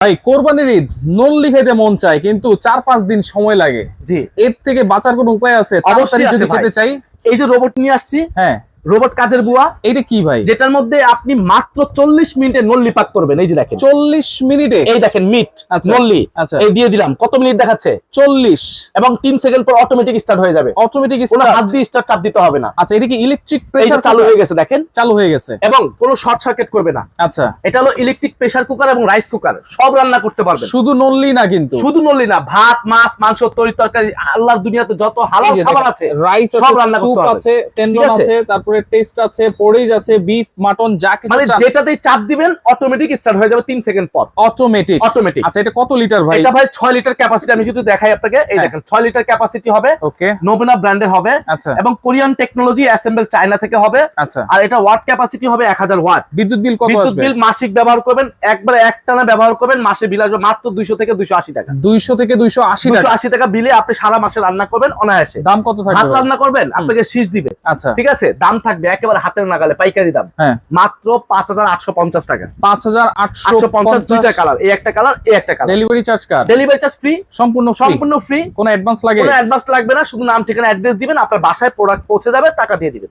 ভাই কোরবানির ঈদ নল্লি খেতে মন চায় কিন্তু চার পাঁচ দিন সময় লাগে। জি। এর থেকে বাঁচার কোনো উপায় আছে? অবশ্যই যদি। খেতে চাই? এই যে রোবট নিয়ে আসছি হ্যাঁ। রোবট কাজের বুয়া। এইটা কি ভাই? যেটার মধ্যে আপনি মাত্র চল্লিশ মিনিটে নল্লি পাক করবেন এই যে দেখেন। চল্লিশ মিনিটে? এই দেখেন মিট আচ্ছা। নল্লি। আচ্ছা। এই দিয়ে দিলাম কত মিনিট দেখাচ্ছে? চল্লিশ। এবং তিন সেকেন্ড পর অটোমেটিক স্টার্ট হয়ে যাবে। অটোমেটিক হাত দিয়ে স্টার্ট চাপ দিতে হবে না। আচ্ছা এটা কি ইলেকট্রিক প্রেসার চালু হয়ে গেছে দেখেন। চালু হয়ে গেছে। এবং কোনো শর্ট সার্কিট করবে না। আচ্ছা। এটা হলো ইলেকট্রিক প্রেসার কুকার এবং রাইস কুকার সব রান্না করতে পারবে শুধু নল্লি না কিন্তু। শুধু নল্লি না ভাত মাছ মাংস তরি তরকারি আল্লাহর দুনিয়াতে যত হালাল খাবার আছে রাইস সব আছে রান্না করতে আছে টেন্ডন আছে? আছে তারপরে টেস্ট আছে পরিজ আছে বিফ মাটন যা কিছু মানে যেটাতেই চাপ দিবেন অটোমেটিক স্টার্ট হয়ে যাবে তিন সেকেন্ড পর। অটোমেটিক অটোমেটিক আচ্ছা এটা কত লিটার ভাই? এটা ভাই ছয় লিটার ক্যাপাসিটি আমি যদি দেখাই আপনাকে এই হ্যাঁ। দেখেন ছয় লিটার ক্যাপাসিটি হবে ওকে নোবেনা ব্র্যান্ডের হবে আচ্ছা। এবং কোরিয়ান টেকনোলজি অ্যাসেম্বল চায়না থেকে হবে আচ্ছা। আর এটা ওয়াট ক্যাপাসিটি হবে এক হাজার ওয়াট বিদ্যুৎ বিল কত আসবে? বিদ্যুৎ বিল মাসিক ব্যবহার করবেন একবারে একটানা ব্যবহার করবেন মাসে বিল আসবে মাত্র দুইশো থেকে দুইশো আশি টাকা। দুইশো থেকে দুইশো আশি দুইশো টাকা আশি টাকা বিলে আপনি সারা মাসে রান্না করবেন অনায়াসে। দাম কত ভাত থাকবে ভাই? রান্না করবেন আপনাকে শীষ দিবে। আচ্ছা। ঠিক আছে? দাম থাকবে একেবারে হাতের নাগালে পাইকারি দাম। হ্যাঁ। মাত্র পাঁচ হাজার আটশো পঞ্চাশ টাকা। পাঁচ হাজার আটশো আটশো পঞ্চাশ দুইটা কালার এই একটা কালার এই একটা কালার ডেলিভারি চার্জ কার? ডেলিভারি চার্জ ফ্রি সম্পূর্ণ সম্পূর্ণ ফ্রি কোনো অ্যাডভান্স লাগে? কোনো অ্যাডভান্স লাগবে না শুধু নাম ঠিকানা অ্যাড্রেস দিবেন আপনার বাসায় প্রোডাক্ট পৌঁছে যাবে টাকা দিয়ে দিবেন।